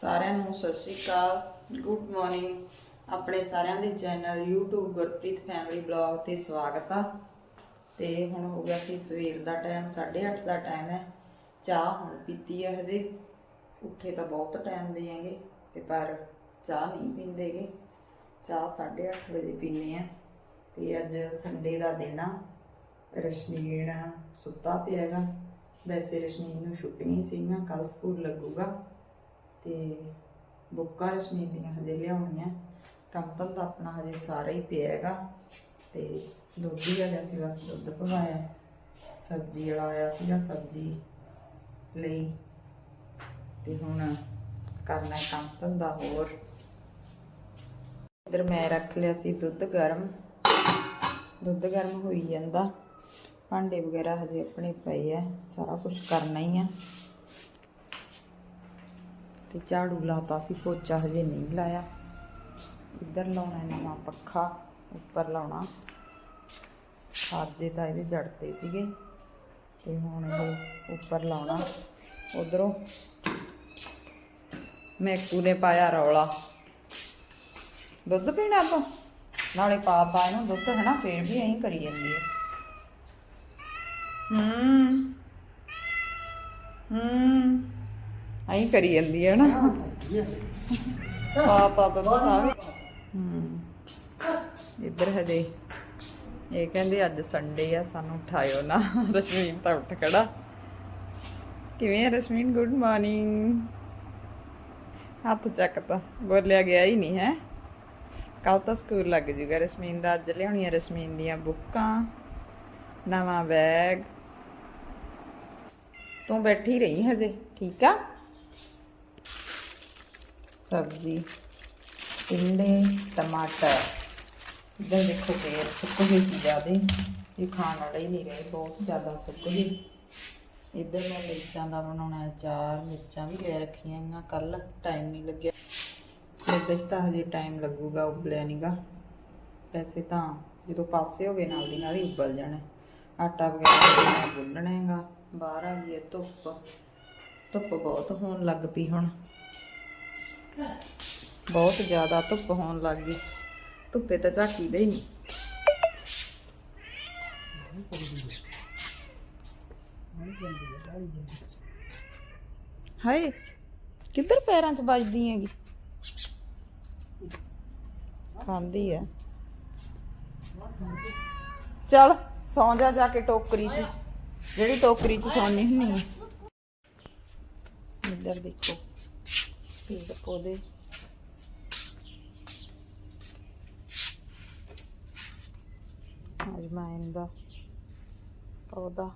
ਸਾਰਿਆਂ ਨੂੰ ਸਤਿ ਸ਼੍ਰੀ ਅਕਾਲ ਗੁੱਡ ਮਾਰਨਿੰਗ ਆਪਣੇ ਸਾਰਿਆਂ ਦੇ channel YouTube Gurpreet family blog ਤੇ ਸਵਾਗਤ ਆ। ਤੇ ਹੁਣ ਹੋ ਗਿਆ ਸੀ ਸਵੇਰ ਦਾ ਟਾਈਮ 8:30 ਦਾ ਟਾਈਮ ਹੈ। ਚਾਹ ਹੁਣ ਪੀਤੀ ਹੈ ਹਜੇ। ਉੱਠੇ ਤਾਂ ਬਹੁਤ ਟਾਈਮ ਦੇ ਹੈਗੇ, ਤੇ ਪਰ ਚਾਹ ਨਹੀਂ ਪੀਂਦੇਗੇ। ਚਾਹ 8:30 ਵਜੇ ਪੀਨੇ ਆ। ਤੇ ਅੱਜ ਸੰਡੇ ਦਾ ਦਿਨ ਆ। ਰਸ਼ਮੀਨ ਸੁੱਤਾ ਪਿਆ ਹੈਗਾ। ਵੈਸੇ ਰਸ਼ਮੀਨ ਨੂੰ ਛੁੱਟੀਆਂ ਸੀਗੀਆਂ ਕੱਲ ਸਕੂਲ ਲੱਗੂਗਾ। ਤੇ ਬੁੱਕਾਂ ਰਸ਼ਮੀਨ ਦੀਆਂ ਹਜੇ ਲਿਆਉਣੀਆਂ। ਕੰਮ ਤਾਂ ਦਾ ਆਪਣਾ ਹਜੇ ਸਾਰਾ ਹੀ ਪਿਆ ਹੈਗਾ ਤੇ ਦੁੱਧ ਹੀ ਹੈਗਾ ਸੀ, ਬਸ ਦੁੱਧ ਪਵਾਇਆ। ਸਬਜ਼ੀ ਵਾਲਾ ਆਇਆ ਸੀਗਾ ਸਬਜ਼ੀ ਲਈ ਤੇ ਹੁਣ ਕਰਨਾ ਹੈ ਕੰਮ ਧੰਦਾ ਹੋਰ। ਇਧਰ ਮੈਂ ਰੱਖ ਲਿਆ ਸੀ ਦੁੱਧ ਗਰਮ। ਦੁੱਧ ਗਰਮ ਹੋਈ ਜਾਂਦਾ। ਭਾਂਡੇ ਵਗੈਰਾ ਹਜੇ ਆਪਣੇ ਪਏ ਆ, ਸਾਰਾ ਕੁਝ ਕਰਨਾ ਹੀ ਆ। ਤੇ ਝਾੜੂ ਲਾਤਾ ਸੀ, ਪੋਚਾ ਹਜੇ ਨਹੀਂ ਲਾਇਆ। ਇੱਧਰ ਲਾਉਣਾ ਨਵਾਂ ਪੱਖਾ, ਉੱਪਰ ਲਾਉਣਾ। ਖਾਜੇ ਤਾਂ ਇਹਦੇ ਜੜਤੇ ਸੀਗੇ, ਤੇ ਹੁਣ ਇਹ ਉੱਪਰ ਲਾਉਣਾ। ਉਧਰੋਂ ਮੈਕੂ ਨੇ ਪਾਇਆ ਰੌਲਾ। ਦੁੱਧ ਪੀਣਾ ਤਾਂ ਨਾਲੇ ਪਾ ਪਾ ਇਹਨੂੰ ਦੁੱਧ ਨਾ ਫੇਰ ਵੀ ਐਂ ਕਰੀ ਜਾਂਦੀ ਹੈ। ਹੂੰ। ਹੂੰ। ਐਂ ਕਰੀ ਜਾਂਦੀ ਹੈ ਨਾ ਪਾ ਪਾ ਪਾ ਹੂੰ। ਇੱਧਰ ਹਜੇ ਇਹ ਕਹਿੰਦੇ ਅੱਜ ਸੰਡੇ ਆ, ਸਾਨੂੰ ਉਠਾਇਓ ਨਾ। ਰਸ਼ਮੀਨ ਤਾਂ ਉੱਠ ਖੜਾ। ਕਿਵੇਂ ਹੈ ਰਸ਼ਮੀਨ? ਗੁੱਡ ਮਾਰਨਿੰਗ ਹੱਥ ਚੱਕਤਾ ਬੋਲਿਆ ਗਿਆ ਹੀ ਨਹੀਂ, ਹੈ? ਕੱਲ ਤਾਂ ਸਕੂਲ ਲੱਗ ਜੂਗਾ ਰਸ਼ਮੀਨ ਦਾ। ਅੱਜ ਲਿਆਉਣੀ ਲਿਆਉਣੀਆਂ ਰਸ਼ਮੀਨ ਦੀਆਂ ਬੁੱਕਾਂ, ਨਵਾਂ ਬੈਗ। ਤੂੰ ਬੈਠੀ ਰਹੀ ਹਜੇ? ਠੀਕ ਆ? ਸਬਜ਼ੀ ਟਿੰਡੇ ਟਮਾਟਰ। ਇਧਰ ਦੇਖੋ ਪੇਰ ਸੁੱਕ ਗਏ ਸੀ ਜ਼ਿਆਦੇ, ਇਹ ਖਾਣ ਵਾਲੇ ਹੀ ਨਹੀਂ ਰਹੇ, ਬਹੁਤ ਜ਼ਿਆਦਾ ਸੁੱਕ ਗਏ ਇੱਧਰ ਮੈਂ ਮਿਰਚਾਂ ਦਾ ਬਣਾਉਣਾ ਹੈ, ਚਾਰ ਮਿਰਚਾਂ ਵੀ ਲੈ ਰੱਖੀਆਂ ਗੀਆਂ ਕੱਲ ਟਾਈਮ ਨਹੀਂ ਲੱਗਿਆ। ਤਾਂ ਹਜੇ ਟਾਈਮ ਲੱਗੂਗਾ, ਉਬਲਿਆ ਨਹੀਂਗਾ ਵੈਸੇ ਤਾਂ ਜਦੋਂ ਪਾਸੇ ਹੋ ਗਏ ਨਾਲ ਦੀ ਨਾਲ ਹੀ ਉਬਲ ਜਾਣਾ। ਆਟਾ ਵਗੈਰਾ ਮੈਂ ਗੁੰਨਣਾ ਹੈਗਾ, ਬਾਹਰ ਆ ਗਈ ਧੁੱਪ। ਧੁੱਪ ਬਹੁਤ ਹੋਣ ਲੱਗ ਪਈ ਹੁਣ। ਬਹੁਤ ਜ਼ਿਆਦਾ ਧੁੱਪ ਹੋਣ ਲੱਗ ਗਈ। ਧੁੱਪੇ ਤਾਂ ਝਾਕੀ ਦੇ ਹੀ ਨਹੀਂ। ਹਾਏ, ਕਿੱਧਰ ਪੈਰਾਂ 'ਚ ਵੱਜਦੀ ਹੈਗੀ? ਖਾਂਦੀ ਹੈ ਚਲ, ਸੌਂ ਜਾ ਜਾ ਕੇ ਟੋਕਰੀ 'ਚ। ਜਿਹੜੀ ਟੋਕਰੀ 'ਚ ਸੌਣੀ ਹੁੰਨੀ ਹੈ ਇੱਧਰ ਦੇਖੋ। ਪੇੜ ਪੌਦੇ। ਅਜਮਾਇਨ ਦਾ ਪੌਦਾ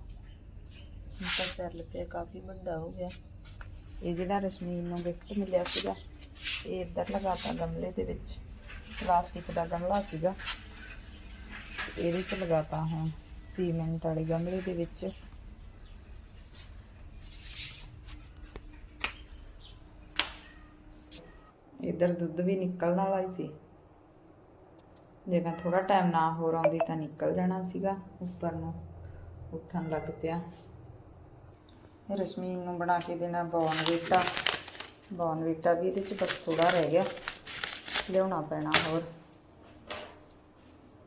ਤਾਂ ਚੱਲ ਪਿਆ ਕਾਫੀ ਵੱਡਾ ਹੋ ਗਿਆ। ਇਹ ਜਿਹੜਾ ਰਸ਼ਮੀਨ ਨੂੰ ਗਿਫਟ ਮਿਲਿਆ ਸੀਗਾ ਇਹ ਇੱਧਰ ਲਗਾਤਾ ਗਮਲੇ ਦੇ ਵਿੱਚ। ਪਲਾਸਟਿਕ ਦਾ ਗਮਲਾ ਸੀਗਾ। ਇਹਦੇ 'ਚ ਲਗਾਤਾ ਹੁਣ ਸੀਮੈਂਟ ਵਾਲੇ ਗਮਲੇ ਦੇ ਵਿੱਚ। ਇੱਧਰ ਦੁੱਧ ਵੀ ਨਿਕਲਣ ਵਾਲਾ ਹੀ ਸੀ। ਜੇ ਮੈਂ ਥੋੜਾ ਟਾਈਮ ਨਾ ਹੋਰ ਆਉਂਦੀ ਤਾਂ ਨਿਕਲ ਜਾਣਾ ਸੀਗਾ ਉੱਪਰ ਨੂੰ। ਉੱਠਣ ਲੱਗ ਪਿਆ। ਇਹ ਰਸ਼ਮੀਨ ਨੂੰ ਬਣਾ ਕੇ ਦੇਣਾ ਬੌਨਵੀਟਾ ਬੌਨਵੀਟਾ ਵੀ ਇਹਦੇ ਚ ਬਸ ਥੋੜਾ ਰਹਿ ਗਿਆ। ਲਿਆਉਣਾ ਪੈਣਾ ਹੋਰ।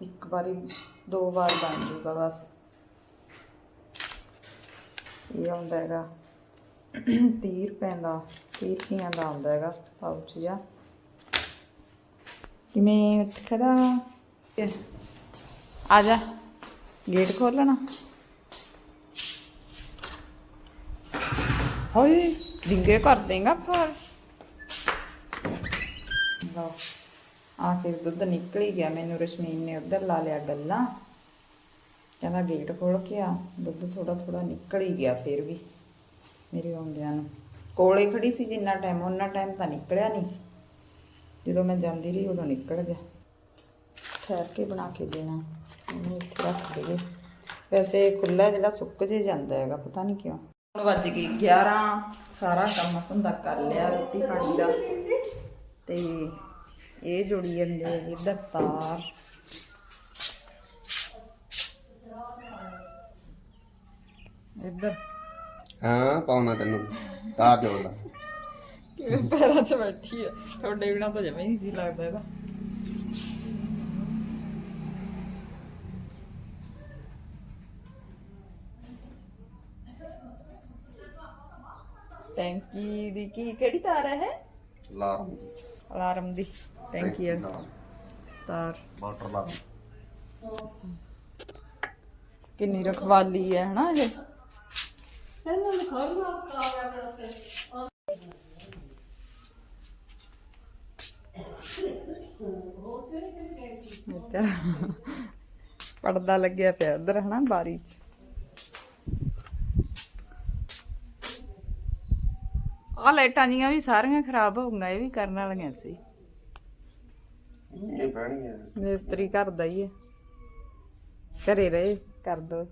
ਇੱਕ ਵਾਰੀ, ਦੋ ਵਾਰ ਬਣ ਜੂਗਾ ਬਸ। ਇਹ ਆਉਂਦਾ ਹੈਗਾ। 30 ਰੁਪਏ ਦਾ 30 ਰੁਪਈਆਂ ਦਾ ਆਉਂਦਾ ਹੈਗਾ ਪਾਉਚ ਜਿਹਾ। ਕਿਵੇਂ ਖੜਾ ਆ ਜਾ। ਗੇਟ ਖੋਲਣਾ ਹੋਏ ਡਿੰਗੇ ਕਰ ਦੇਗਾ ਫਾਰ। ਲਓ ਆ ਫਿਰ ਦੁੱਧ ਨਿਕਲ ਹੀ ਗਿਆ। ਮੈਨੂੰ ਰਸ਼ਮੀਨ ਨੇ ਉਧਰ ਲਾ ਲਿਆ ਗੱਲਾਂ। ਕਹਿੰਦਾ ਗੇਟ ਖੋਲ ਕੇ ਆ। ਦੁੱਧ ਥੋੜਾ ਥੋੜਾ ਨਿਕਲ ਹੀ ਗਿਆ ਫਿਰ ਵੀ ਮੇਰੇ ਆਉਂਦਿਆਂ ਨੂੰ। ਕੋਲੇ ਖੜੀ ਸੀ ਜਿੰਨਾ ਟਾਈਮ ਉਹਨਾਂ ਟਾਈਮ ਤਾਂ ਨਿਕਲਿਆ ਨਹੀਂ। ਜਦੋਂ ਮੈਂ ਜਾਂਦੀ ਰਹੀ ਉਦੋਂ ਨਿਕਲ ਗਿਆ। ਠਹਿਰ ਕੇ ਬਣਾ ਕੇ ਦੇਣਾ। ਉਹਨੂੰ ਇੱਥੇ ਰੱਖ ਦੇਵੇ ਵੈਸੇ ਖੁੱਲਾ ਜਿਹੜਾ ਸੁੱਕ ਜੇ ਜਾਂਦਾ ਹੈਗਾ, ਪਤਾ ਨਹੀਂ ਕਿਉਂ। ਹੁਣ ਵੱਜ ਗਏ 11 ਸਾਰਾ ਕੰਮ ਧੰਦਾ ਕਰ ਲਿਆ, ਰੋਟੀ ਪਾਣੀ ਦਾ। ਤੇ ਇਹ ਜੁੜੀ ਜਾਂਦੇ ਹੈਗੇ ਇੱਧਰ ਤਾਰ। ਇੱਧਰ। ਹਾਂ, ਪਾਉਣਾ ਤੈਨੂੰ। ਤਾਰ ਜੋੜਦਾ। ਪੈਰਾਂ 'ਚ ਬੈਠੀ ਆ। ਤੁਹਾਡੇ ਬਿਨਾ ਤਾਂ ਜਮੇ ਨਹੀਂ ਜੀ ਲੱਗਦਾ ਇਹਦਾ। ਟੈਂਕੀ ਦੀ ਕੀ ਕਿਹੜੀ ਤਾਰ ਹੈ ਇਹ? ਲਾਰਮ ਅਲਾਰਮ ਦੀ ਟੈਂਕੀ ਹੈ ਤਾਰ। ਵਾਟਰ ਲਾਰਮ ਕਿੰਨੀ ਰਖਵਾਲੀ ਹੈ ਹਨਾ ਇਹ? ਇੱਧਰ ਪਰਦਾ ਲੱਗਿਆ ਪਿਆ ਉਧਰ ਹਨਾ ਬਾਰੀ 'ਚ। ਆ ਲਾਈਟਾਂ ਜੀਆਂ ਵੀ ਸਾਰੀਆਂ ਖਰਾਬ ਹੋ ਗਈਆਂ ਇਹ ਵੀ ਕਰਨ ਵਾਲੀਆਂ ਸੀ। ਇਹ ਪੈਣੀ ਹੈ ਮਿਸਤਰੀ ਘਰ ਦਾ ਹੀ ਹੈ। ਘਰੇ ਰਹੇ ਕਰ ਦੋ।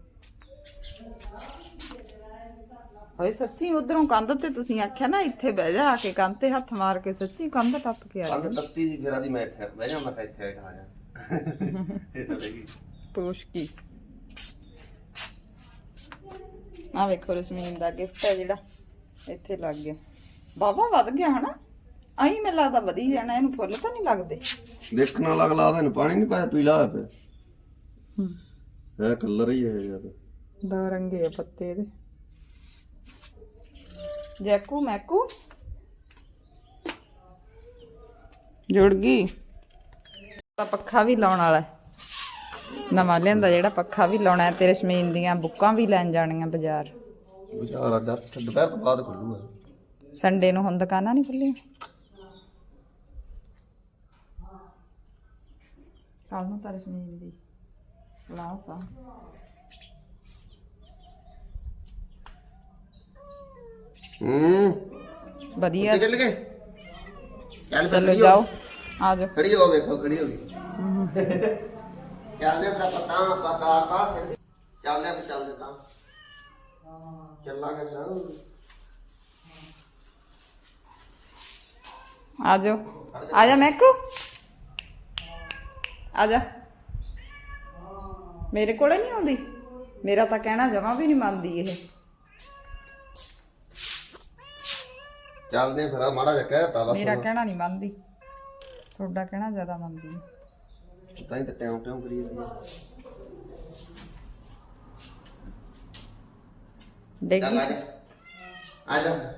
ਓਏ ਸੱਚੀ ਉਧਰੋਂ ਕੰਧ ਤੇ ਤੁਸੀਂ ਆਖਿਆ ਨਾ ਇੱਥੇ ਬਹਿ ਜਾ ਆ ਕੇ ਕੰਧ ਤੇ ਹੱਥ ਮਾਰ ਕੇ ਸੱਚੀ ਕੰਧ ਟੱਪ ਕੇ ਆ। ਕੰਨ ਤੱਤੀ ਸੀ ਫੇਰਾ ਦੀ ਮੈਂ ਇੱਥੇ ਬਹਿ ਜਾ ਮੈਂ ਕਿਹਾ ਇੱਥੇ ਆ ਜਾ। ਇਹ ਤਾਂ ਦੇਗੀ ਪੂਛ ਕੀ ਆ ਵੇਖੋ ਰਸਮੀਨ ਦਾ ਗਿਫਟ ਹੈ ਜਿਹੜਾ ਇੱਥੇ ਲੱਗ ਗਿਆ। ਬਾਬਾ ਵੱਧ ਗਿਆ ਹਨਾ? ਆਈ ਮੈਨੂੰ ਲੱਗਦਾ ਵਧੀ ਜਾਣਾ ਇਹਨੂੰ ਫੁੱਲ ਤਾਂ ਨਹੀਂ ਲੱਗਦੇ। ਦੇਖਣ ਵਾਲਾ ਅਗਲਾ ਆਦਾ ਇਹਨੂੰ ਪਾਣੀ ਨਹੀਂ ਪਾਇਆ ਪੀਲਾ ਹੋਇਆ ਪਿਆ। ਹੂੰ। ਇਹ ਕਲਰ ਹੀ ਹੈ ਜਦ ਦੋ ਰੰਗੇ ਆ ਪੱਤੇ ਇਹਦੇ ਜੈਕੂ ਮੈਕੂ। ਜੁੜ ਗਈ। ਪੱਖਾ ਵੀ ਲਾਉਣ ਵਾਲਾ। ਨਵਾਂ ਲਿਆਂਦਾ ਜਿਹੜਾ ਪੱਖਾ ਵੀ ਲਾਉਣਾ ਹੈ ਤੇ ਰਸ਼ਮੀਨ ਦੀਆਂ ਬੁੱਕਾਂ ਵੀ ਲੈਣ ਜਾਣੀਆਂ ਬਾਜ਼ਾਰ। ਵਿਚਾਰਾ ਜਦ ਦੁਪਹਿਰ ਤੋਂ ਬਾਅਦ ਖੁੱਲੂਗਾ। ਸੰਡੇ ਨੂੰ ਹੁਣ ਦੁਕਾਨਾਂ ਨਹੀਂ ਖੁੱਲੀਆਂ ਕੱਲ ਨੂੰ ਤਾਂ ਰਸ਼ਮੀਨ ਦੀ ਕਲਾਸ ਆ। ਹੂੰ। ਵਧੀਆ। ਚੱਲ ਗਏ? ਚੱਲ ਫਿਰ ਚਲੋ ਖੜੀ ਹੋ। ਜਾਓ। ਆ ਜਾਓ। ਖੜੀ ਹੋ ਵੇਖੋ ਖੜੀ ਹੋ ਗਈ ਚੱਲਦੇ ਫਿਰ ਪਤਾ ਪਤਾ ਕਾ ਫਿਰ ਚੱਲਦੇ ਫਿਰ ਚੱਲਦੇ ਤਾਂ। ਚੱਲਾਂਗੇ ਫਿਰ। ਆ ਜਾਓ। ਆ ਜਾ ਮੈਕੂ ਆ ਜਾ। ਮੇਰੇ ਕੋਲੇ ਨਹੀਂ ਆਉਂਦੀ? ਮੇਰਾ ਤਾਂ ਕਹਿਣਾ ਜਮਾ ਵੀ ਨਹੀਂ ਮੰਨਦੀ ਇਹ। ਚੱਲਦੇ ਫਿਰ ਮਾੜਾ ਜਿਹਾ ਕਹਿਤਾ ਬਸ ਮੇਰਾ ਕਹਿਣਾ ਨਹੀਂ ਮੰਨਦੀ। ਤੁਹਾਡਾ ਕਹਿਣਾ ਜ਼ਿਆਦਾ ਮੰਨਦੀ ਹੈ ਤਾਂ ਹੀ ਤਾਂ ਟਿਉਂ ਟਿਉਂ ਕਰੀ ਜਾਂਦੀ ਹੈ। ਡੇਗੀ ਚੱਲ ਆ ਜਾ। ਆ ਜਾ।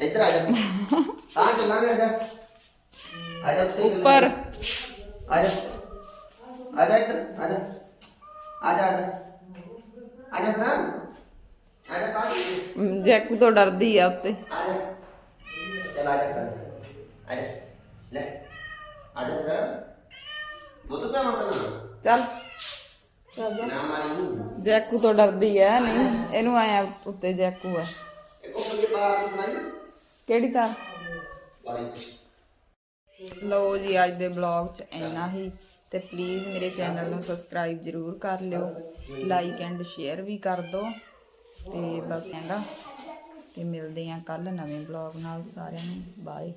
ਇੱਧਰ ਆ ਜਾ। ਆ ਚੱਲਾਂਗੇ ਆ ਜਾ। ਆ ਜਾ ਉੱਤੇ ਉੱਪਰ। ਆ ਜਾ। ਆ ਜਾ ਇੱਧਰ ਆ ਜਾ। ਆ ਜਾ ਆ ਜਾ। ਆ ਜਾ ਫਿਰ। ਆ ਜਾ ਕਾਹਦੀ ਮ, ਜੈਕੂ ਤੋਂ ਡਰਦੀ ਆ ਉੱਤੇ। ਚੱਲ ਆ ਜਾ ਫਿਰ। ਆ ਜਾ ਲੈ। ਆ ਜਾ ਫਿਰ। ਦੁੱਧ ਪਿਆ ਮੰਗਣਾ ਚੱਲ। ਚੱਲ ਜਾ। ਨਾ ਮਾਰੀ ਨੂੰ। ਜੈਕੂ ਤੋਂ ਡਰਦੀ ਆ ਨਹੀਂ ਇਹਨੂੰ ਆਇਆ ਉੱਤੇ ਜੈਕੂ ਆ। ਇੱਕ ਬਾਹਰ ਕਿਹੜੀ ਤਾਂ? ਲੋ ਜੀ ਅੱਜ ਦੇ ਬਲੌਗ 'ਚ ਇੰਨਾ ਹੀ। ਤੇ ਪਲੀਜ਼ ਮੇਰੇ ਚੈਨਲ ਨੂੰ ਸਬਸਕ੍ਰਾਈਬ ਜਰੂਰ ਕਰ ਲਿਓ। ਲਾਈਕ ਐਂਡ ਸ਼ੇਅਰ ਵੀ ਕਰ ਦਿਓ। ਤੇ ਬਸ ਹੈਗਾ ਤੇ ਮਿਲਦੇ ਆਂ ਕੱਲ ਨਵੇਂ ਬਲੌਗ ਨਾਲ ਸਾਰਿਆਂ ਨੂੰ ਬਾਏ